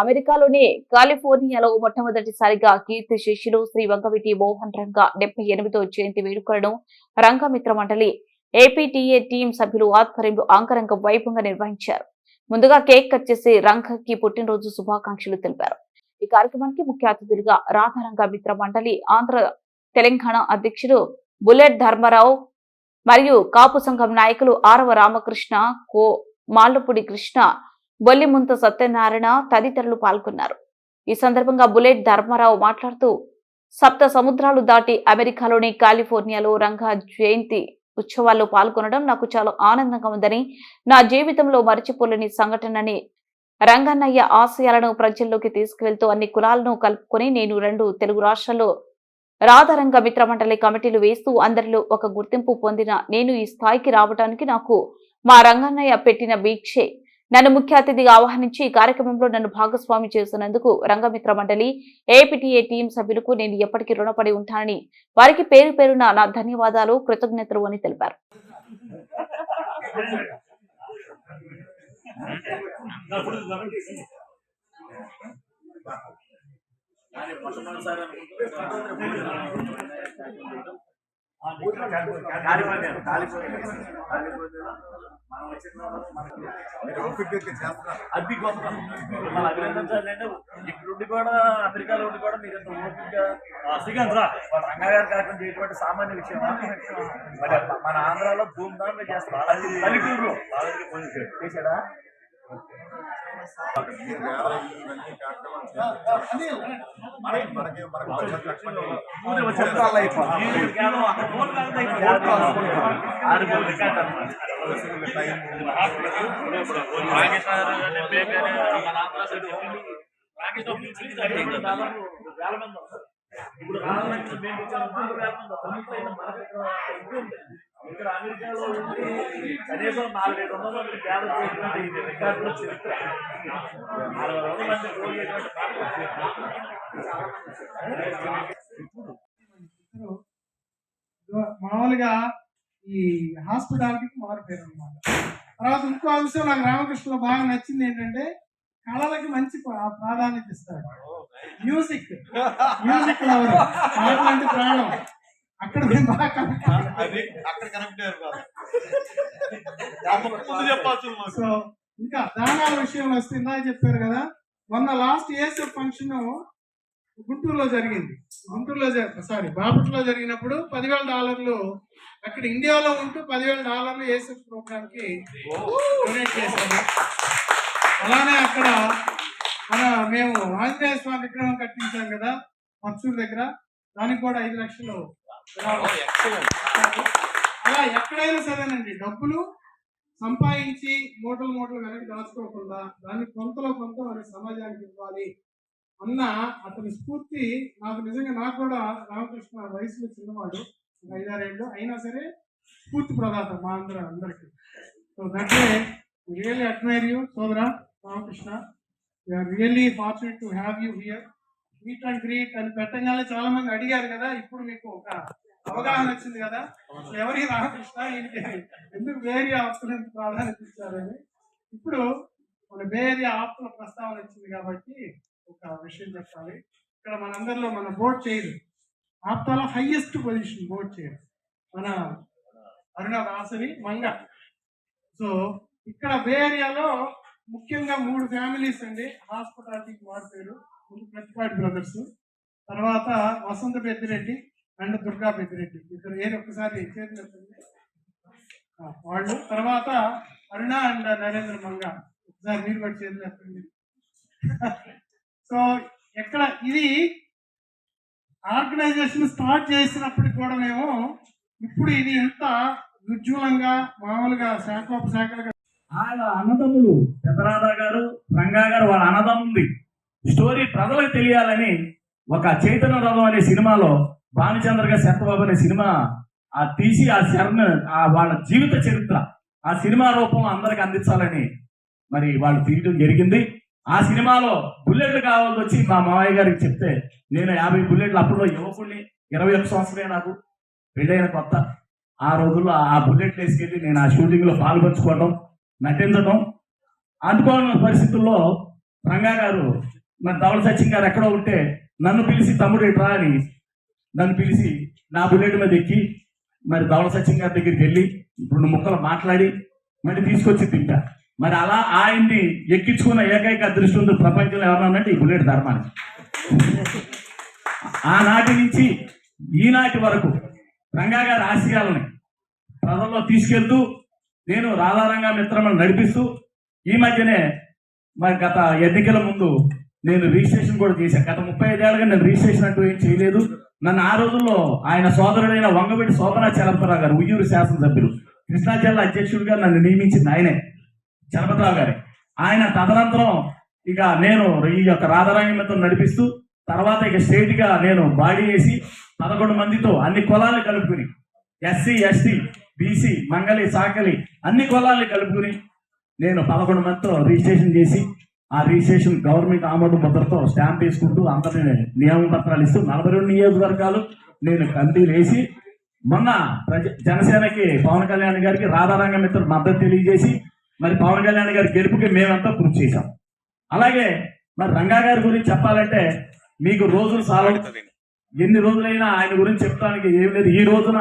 అమెరికాలోని కాలిఫోర్నియాలో మొట్టమొదటిసారిగా కీర్తి శిష్యులు శ్రీ వంగవీటి మోహన్ రంగ డెబ్బై ఎనిమిదో జయంతి వేడుకలను రంగమిత్ర మండలి ఏపీటీఏ టీం సభ్యులు ఆధ్వర్యంలో అంగరంగ వైభవంగా నిర్వహించారు. ముందుగా కేక్ కట్ చేసి రంగకి పుట్టినరోజు శుభాకాంక్షలు తెలిపారు. ఈ కార్యక్రమానికి ముఖ్య అతిథులుగా రాధారంగ మిత్ర మండలి ఆంధ్ర తెలంగాణ అధ్యక్షుడు బుల్లెట్ ధర్మారావు మరియు కాపు సంఘం నాయకులు ఆరవ రామకృష్ణ కో మాళ్ళపూడి కృష్ణ బొల్లిముంత సత్యనారాయణ తదితరులు పాల్గొన్నారు. ఈ సందర్భంగా బుల్లెట్ ధర్మారావు మాట్లాడుతూ సప్త సముద్రాలు దాటి అమెరికాలోని కాలిఫోర్నియాలో రంగా జయంతి ఉత్సవాల్లో పాల్గొనడం నాకు చాలా ఆనందంగా ఉందని నా జీవితంలో మరచిపోలేని సంఘటనని రంగన్నయ్య ఆశయాలను ప్రజల్లోకి తీసుకువెళ్తూ అన్ని కులాలను కలుపుకొని నేను రెండు తెలుగు రాష్ట్రాల్లో రాధారంగ మిత్ర మండలి కమిటీలు వేస్తూ అందరిలో ఒక గుర్తింపు పొందిన నేను ఈ స్థాయికి రావడానికి నాకు మా రంగన్నయ్య పెట్టిన వీక్షే నన్ను ముఖ్య అతిథిగా ఆహ్వానించి ఈ కార్యక్రమంలో నన్ను భాగస్వామి చేసినందుకు రంగమిత్ర మండలి ఏపీటీఏ టీం సభ్యులకు నేను ఎప్పటికీ రుణపడి ఉంటానని వారికి పేరు పేరున నా ధన్యవాదాలు కృతజ్ఞతలు అని తెలిపారు. కాలిపోయాను కాలిపోతే అది గొప్ప. మిమ్మల్ని అభినందించాలి అంటే ఇక్కడ ఉండి కూడా అమెరికాలో ఉండి కూడా మీరు ఇంత ఓపికగా శ్రీకాంత్ రా రంగాగారి కార్యక్రమం చేయటువంటి సామాన్య విషయం మరి మన ఆంధ్రాలో ధూమ్ ధామ్ చేస్తారు పల్లెటూరులో. చేశాడా. ఇప్పుడు రావాలంటే మేము వచ్చాము, మూడు వేల మంది తమిళనాడు ఇక్కడ అమెరికాలో ఉండి కనీసం నాలుగైదు వందల మంది పేద చేసినట్టు ఇది రికార్డులో చరిత్ర. నాలుగు వందల మంది రోజు మామూలుగా ఈ హాస్పిటాలిటీకి మారిపోయారు అనమాట తర్వాత ఇంకో అంశం నాకు రామకృష్ణలో బాగా నచ్చింది ఏంటంటే కళలకి మంచి ప్రాధాన్యత ఇస్తాడు. మ్యూజిక్. Music lover. పాటలు ప్రాణం. అక్కడ అది అక్కడ కనెక్ట్ అయ్యారు సో ఇంకా దానాల విషయంలో వస్తే ఇందాక చెప్పారు కదా మొన్న లాస్ట్ ఏఎస్ఎఫ్ ఫంక్షన్ గుంటూరులో జరిగింది. గుంటూరులో సారీ బాపట్లో జరిగినప్పుడు పదివేల డాలర్లు అక్కడ ఇండియాలో ఉంటూ పదివేల డాలర్లు ఏఎస్ఎఫ్ ప్రోగ్రామ్కి డొనేట్ చేశారు. అలానే అక్కడ మన మేము ఆంజనేయ స్వామి విగ్రహం కట్టించాం కదా మత్సూరు దగ్గర. దానికి కూడా ఐదు లక్షలు. అలా ఎక్కడైనా సరేనండి. డబ్బులు సంపాదించి మూటలు మూటలు వెనక్కి దాచుకోకుండా దాన్ని కొంతలో కొంత మన సమాజానికి ఇవ్వాలి అన్న అతని స్ఫూర్తి నాకు నిజంగా నాకు కూడా రామకృష్ణ వయసులో చిన్నవాడు ఐదారేళ్ళు. అయినా సరే స్ఫూర్తి ప్రదాత మా అందరూ అందరికి. So that really admire you సోదరా Ramakrishna. You are really fortunate to have you here meet and greet అని పెట్టగానే చాలా మంది అడిగారు కదా ఇప్పుడు మీకు ఒక అవగాహన వచ్చింది కదా. అసలు ఎవరి రామకృష్ణ ఎందుకు వేరే ఆప్తులకు ప్రాధాన్యత ఇచ్చారని ఇప్పుడు మన వేరే ఆప్తుల ప్రస్తావన వచ్చింది కాబట్టి ఒక విషయం చెప్పాలి. ఇక్కడ మనందరిలో మన బోర్డ్ చేయరు. ఆప్తాల హైయెస్ట్ పొజిషన్ బోర్డ్ చేయరు. మన అరుణ దాసరి మంగ. సో ఇక్కడ బే ఏరియాలో ముఖ్యంగా మూడు ఫ్యామిలీస్ అండి. హాస్పిటాలిటీకి ముందు ప్రతిపాటి బ్రదర్స్. తర్వాత వసంత పెద్దిరెడ్డి అండ్ దుర్గా పెద్దిరెడ్డి. ఇద్దరు ఏది ఒకసారి చేతులు వాళ్ళు. తర్వాత అరుణ అండ్ నరేంద్ర మంగ. ఒకసారి మీరు కూడా చేతులు సో ఎక్కడ ఇది ఆర్గనైజేషన్ స్టార్ట్ చేసినప్పటికి కూడా మేము ఇప్పుడు ఇది ఎంత ఉజ్వలంగా మామూలుగా శాఖోపశాఖలుగా వాళ్ళ అన్నదమ్ములు పెద్దరాధా గారు రంగా గారు వాళ్ళ అన్నదమ్ముంది. స్టోరీ ప్రజలకు తెలియాలని ఒక చైతన్య రథం అనే సినిమాలో భానుచంద్ర గారు శతబాబు అనే సినిమా ఆ తీసి ఆ శరణ ఆ వాళ్ళ జీవిత చరిత్ర ఆ సినిమా రూపంలో అందరికి అందించాలని మరి వాళ్ళు తీయడం జరిగింది. ఆ సినిమాలో బుల్లెట్లు కావాల్సి వచ్చి మా మామయ్య గారికి చెప్తే నేను యాభై బుల్లెట్లు అప్పుడు యువకుడిని ఇరవై ఒక్క సంవత్సరమే నాకు పెళ్ళైన కొత్త. ఆ రోజుల్లో ఆ బుల్లెట్లు వేసుకెళ్ళి నేను ఆ షూటింగ్లో పాల్పంచుకోవడం నటించడం. అనుకోని పరిస్థితుల్లో రంగా గారు మరి ధవళ సచిన్ గారు ఎక్కడో ఉంటే నన్ను పిలిచి తమ్ముడు ఇట్రా అని నన్ను పిలిచి నా బుల్లెట్ మీద ఎక్కి మరి ధవళ సచిన్ గారి దగ్గరికి వెళ్ళి రెండు ముక్కలు మాట్లాడి మరి తీసుకొచ్చి తింటా. మరి అలా ఆయన్ని ఎక్కించుకున్న ఏకైక అదృష్టం ప్రపంచంలో ఎవరన్నా అంటే ఈ బుల్లెట్ ధర్మానికి ఆనాటి నుంచి ఈనాటి వరకు రంగా గారి ఆశయాలని ప్రజల్లో తీసుకెళ్తూ నేను రాధారంగా మిత్రమని నడిపిస్తూ ఈ మధ్యనే మరి గత ఎన్నికల ముందు నేను రిజిస్ట్రేషన్ కూడా చేశాను గత ముప్పై ఐదేళ్ళగా నేను రిజిస్ట్రేషన్ అంటూ ఏం చేయలేదు. నన్ను ఆ రోజుల్లో ఆయన సోదరుడైన వంగవీటి శోభనా చలపతిరావు గారు ఉయ్యూరు శాసనసభ్యులు కృష్ణా జిల్లా అధ్యక్షుడిగా నన్ను నియమించింది ఆయనే చలపతరావు గారి. ఆయన తదనంతరం ఇక నేను ఈ యొక్క రాధారంగంతో నడిపిస్తూ తర్వాత ఇక స్టేట్గా నేను బాడీ వేసి పదకొండు మందితో అన్ని కులాలు కలుపుకుని ఎస్సీ ఎస్టీ బీసీ మంగళి సాకలి అన్ని కులాలు కలుపుకుని నేను పదకొండు మందితో రిజిస్ట్రేషన్ చేసి ఆ రిజిస్ట్రేషన్ గవర్నమెంట్ ఆమోద ముద్రతో స్టాంప్ వేసుకుంటూ అందరి నియమ పత్రాలు ఇస్తూ నలభై రెండు నియోజకవర్గాలు నేను కమిటీలు వేసి మొన్న ప్రజ జనసేనకి పవన్ కళ్యాణ్ గారికి రాధారంగ మిత్రుడు మద్దతు తెలియజేసి మరి పవన్ కళ్యాణ్ గారి గెలుపుకి మేమంతా కృషి చేశాం. అలాగే మరి రంగా గారి గురించి చెప్పాలంటే మీకు రోజులు సాలవు ఎన్ని రోజులైనా ఆయన గురించి చెప్పడానికి ఏం లేదు. ఈ రోజున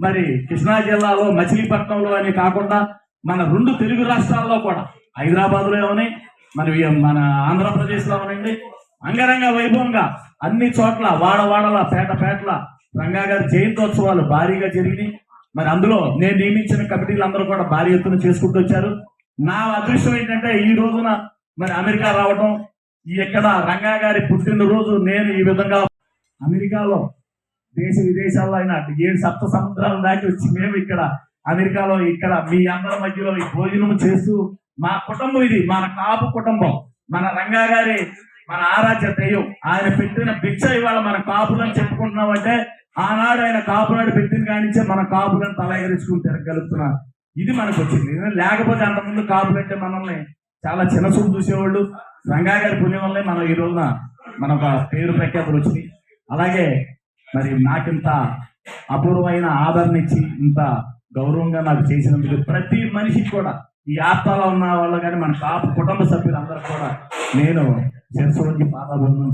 మరి కృష్ణా జిల్లాలో మచిలీపట్నంలో అని కాకుండా మన రెండు తెలుగు రాష్ట్రాల్లో కూడా హైదరాబాద్లో ఏమని మరి మన ఆంధ్రప్రదేశ్లో అంగరంగ వైభవంగా అన్ని చోట్ల వాడవాడల పేట పేటల రంగా గారి జయంతోత్సవాలు భారీగా జరిగినాయి. మరి అందులో నేను నియమించిన కమిటీలు అందరూ కూడా భారీ ఎత్తున చేసుకుంటూ వచ్చారు. నా అదృష్టం ఏంటంటే ఈ రోజున మరి అమెరికా రావడం ఈ ఎక్కడ రంగా గారి పుట్టినరోజు నేను ఈ విధంగా అమెరికాలో దేశ విదేశాల్లో అయినా ఏడు సప్త సముద్రాలు దాటి వచ్చి మేము ఇక్కడ అమెరికాలో ఇక్కడ మీ అందరి మధ్యలో ఈ భోజనం చేస్తూ మా కుటుంబం ఇది మన కాపు కుటుంబం. మన రంగా గారి మన ఆరాధ్య దైవం. ఆయన పెట్టిన భిక్ష ఇవాళ మన కాపులను చెప్పుకుంటున్నాం అంటే ఆనాడు ఆయన కాపునాడు పెట్టిన కానించే మన కాపులను తల ఎగరించుకుని తిరగలుగుతున్నారు. ఇది మనకు వచ్చింది. లేకపోతే అంతకుముందు కాపులంటే మనల్ని చాలా చిన్న చూపు చూసేవాళ్ళు. రంగా గారి పుణ్యం వల్లే మనం ఈ రోజున మన ఒక పేరు ప్రఖ్యాతులు వచ్చింది అలాగే మరి నాకింత అపూర్వమైన ఆదరణ ఇచ్చి ఇంత గౌరవంగా నాకు చేసినందుకు ప్రతి మనిషికి కూడా ఈ ఆత్మలో ఉన్న వాళ్ళు కానీ మన కాపు కుటుంబ సభ్యులందరూ కూడా నేను శిరస్సు వచ్చి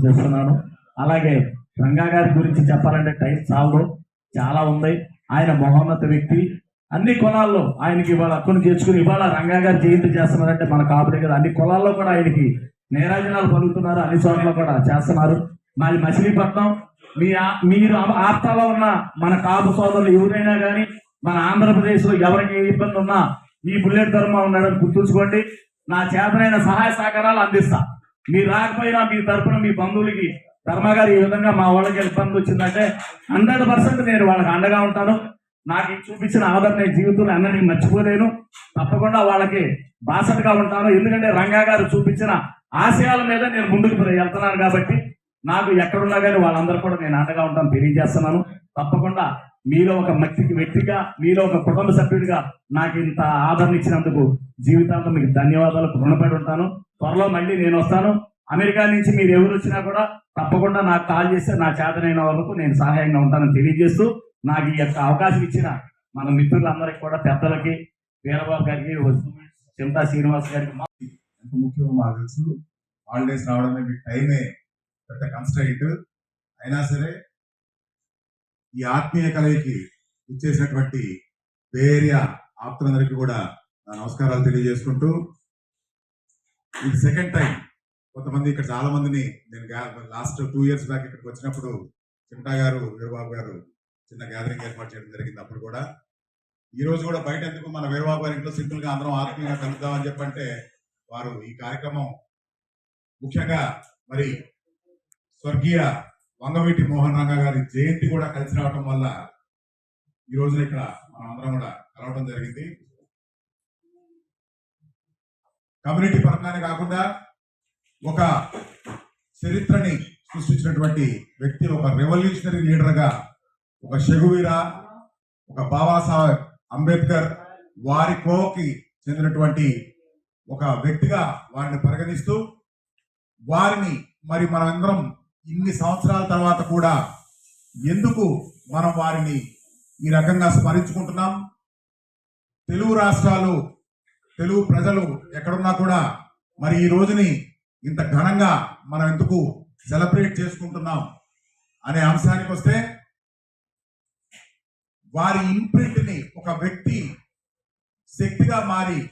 చేస్తున్నాను. అలాగే రంగా గారి గురించి చెప్పాలంటే టైం చాలు చాలా ఉంది. ఆయన మహోన్నత వ్యక్తి. అన్ని కులాల్లో ఆయనకి ఇవాళ అక్కును చేర్చుకుని ఇవాళ రంగా గారు జయంతి చేస్తున్నారంటే మన కాపుడే కదా. అన్ని కులాల్లో కూడా ఆయనకి నేరాజనాలు పలుకుతున్నారు అన్ని చోట్ల కూడా చేస్తున్నారు. మాది మచిలీపట్నం. మీ మీరు ఆ- ఉన్న మన కాపు సోదరులు ఎవరైనా కానీ మన ఆంధ్రప్రదేశ్లో ఎవరికి ఏ ఇబ్బంది ఉన్నా ఈ బుల్లెట్ ధర్మ ఉన్నాడని గుర్తుంచుకోండి. నా చేతనైన సహాయ సహకారాలు అందిస్తా. మీరు రాకపోయినా మీ తరఫున మీ బంధువులకి ధర్మ గారు ఈ విధంగా మా వాళ్ళకి ఇబ్బంది వచ్చిందంటే హండ్రెడ్ పర్సెంట్ నేను వాళ్ళకి అండగా ఉంటాను. నాకు ఈ చూపించిన ఆదరణ జీవితంలో అన్నని మర్చిపోలేను. తప్పకుండా వాళ్ళకి బాసటగా ఉంటాను. ఎందుకంటే రంగా గారు చూపించిన ఆశయాల మీద నేను ముందుకు వెళ్తున్నాను కాబట్టి నాకు ఎక్కడున్నా కానీ వాళ్ళందరూ కూడా నేను అండగా ఉంటాను తెలియజేస్తున్నాను. తప్పకుండా మీలో ఒక మట్టికి వ్యక్తిగా మీలో ఒక కుటుంబ సభ్యుడిగా నాకు ఇంత ఆదరణ ఇచ్చినందుకు జీవితాంతం మీకు ధన్యవాదాలకు రుణపడి ఉంటాను. త్వరలో మళ్ళీ నేను వస్తాను. అమెరికా నుంచి మీరు ఎవరు వచ్చినా కూడా తప్పకుండా నాకు కాల్ చేస్తే నా చేతనైన వరకు నేను సహాయంగా ఉంటానని తెలియజేస్తూ నాకు ఈ యొక్క అవకాశం ఇచ్చిన మన మిత్రులందరికీ కూడా పెద్దలకి వీరబాబు గారికి చింతా శ్రీనివాస్ గారికి ఎంత ముఖ్యమో మాకు తెలుసు. హాలిడేస్ రావడం మీకు టైమే పెద్ద కన్స్ట్రైట్ అయినా సరే ఈ ఆత్మీయ కలయికి ఇచ్చేసినటువంటి వేరియా ఆప్తులందరికీ కూడా నా నమస్కారాలు తెలియజేసుకుంటూ ఇది సెకండ్ టైం కొంతమంది ఇక్కడ చాలా మందిని నేను లాస్ట్ టూ ఇయర్స్ బ్యాక్ ఇక్కడికి వచ్చినప్పుడు చింటా గారు వీరబాబు గారు చిన్న గ్యాదరింగ్ ఏర్పాటు చేయడం జరిగింది అప్పుడు కూడా. ఈ రోజు కూడా బయట ఎందుకు మన వీరబాబు గారి ఇంట్లో సింపుల్గా అందరం ఆత్మీయంగా కలుద్దామని చెప్పంటే వారు ఈ కార్యక్రమం ముఖ్యంగా మరి స్వర్గీయ వంగవీటి మోహన్ రంగ గారి జయంతి కూడా కలిసి రావటం వల్ల ఈ రోజున ఇక్కడ మనం అందరం కూడా కలవడం జరిగింది. కమ్యూనిటీ పరంగానే కాకుండా ఒక చరిత్రని సృష్టించినటువంటి వ్యక్తి ఒక రెవల్యూషనరీ లీడర్గా ఒక షగువీర ఒక బాబాసాహెబ్ అంబేద్కర్ వారి కోకి చెందినటువంటి ఒక వ్యక్తిగా వారిని పరిగణిస్తూ వారిని మరి మనందరం ఇన్ని సంవత్సరాల తర్వాత కూడా ఎందుకు మనం వారిని ఈ రకంగా స్మరించుకుంటున్నాం? తెలుగు రాష్ట్రాలు తెలుగు ప్రజలు ఎక్కడున్నా కూడా మరి ఈ రోజుని ఇంత ఘనంగా మనం ఎందుకు సెలబ్రేట్ చేసుకుంటున్నాం అనే అంశానికి వస్తే వారి ఇంప్రింట్ని ఒక వ్యక్తి శక్తిగా మారి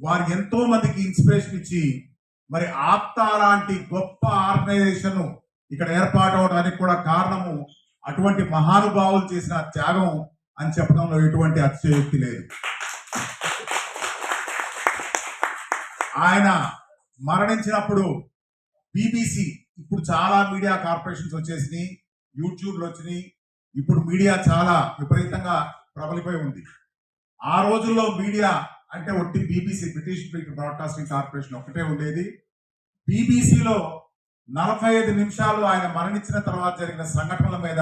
వారు ఎంతో మందికి ఇన్స్పిరేషన్ ఇచ్చి మరి ఆప్తా లాంటి గొప్ప ఆర్గనైజేషన్ ఇక్కడ ఏర్పాటు అవడానికి కూడా కారణము అటువంటి మహానుభావులు చేసిన త్యాగం అని చెప్పడంలో ఎటువంటి అతిశయోక్తి లేదు. ఆయన మరణించినప్పుడు బీబీసీ ఇప్పుడు చాలా మీడియా కార్పొరేషన్స్ వచ్చేసినాయి యూట్యూబ్లు వచ్చినాయి ఇప్పుడు మీడియా చాలా విపరీతంగా ప్రబలిపోయి ఉంది. ఆ రోజుల్లో మీడియా అంటే ఒట్టి బీబీసీ బ్రిటిష్ బ్రాడ్కాస్టింగ్ కార్పొరేషన్ ఒకటే ఉండేది. బీబీసీలో నలభై ఐదు నిమిషాలు ఆయన మరణించిన తర్వాత జరిగిన సంఘటనల మీద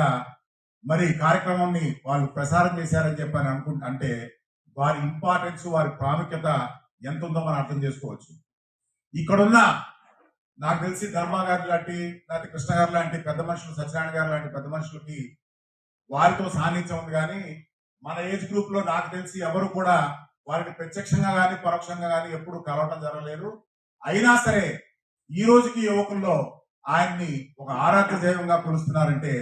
మరి కార్యక్రమాన్ని వాళ్ళు ప్రసారం చేశారని చెప్పని అనుకుంటే అంటే వారి ఇంపార్టెన్స్ వారి ప్రాముఖ్యత ఎంత ఉందో మనం అర్థం చేసుకోవచ్చు. ఇక్కడున్న నాకు తెలిసి ధర్మా గారు లాంటి లేకపోతే కృష్ణ గారు లాంటి పెద్ద మనుషులు సత్యనారాయణ గారు లాంటి పెద్ద మనుషులకి వారితో సాన్నిధ్యం ఉంది కానీ మన ఏజ్ గ్రూప్లో నాకు తెలిసి ఎవరు కూడా వారిని ప్రత్యక్షంగా కానీ పరోక్షంగా కానీ ఎప్పుడు కలవటం జరగలేదు. అయినా సరే ఈ రోజుకి యువకుల్లో ఆయన్ని ఒక ఆరాధ్య దైవంగా కొలుస్తున్నారంటే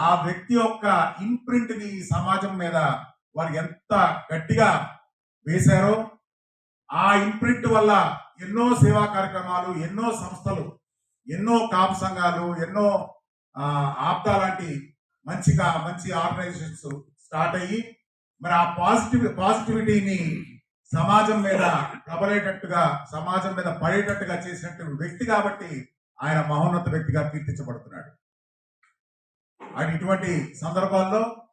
ఆ వ్యక్తి యొక్క ఇంప్రింట్ని సమాజం మీద వారు ఎంత గట్టిగా వేశారో ఆ ఇంప్రింట్ వల్ల ఎన్నో సేవా కార్యక్రమాలు ఎన్నో సంస్థలు ఎన్నో కాప్ సంఘాలు ఎన్నో ఆప్తా లాంటి మంచిగా మంచి ఆర్గనైజేషన్స్ స్టార్ట్ అయ్యి మరి ఆ పాజిటివ్ పాజిటివిటీని సమాజం మీద ప్రబలేటట్టుగా సమాజం మీద పడేటట్టుగా చేసినట్టు వ్యక్తి కాబట్టి ఆయన మహోన్నత వ్యక్తిగా కీర్తించబడుతున్నాడు. ఆయన ఇటువంటి సందర్భాల్లో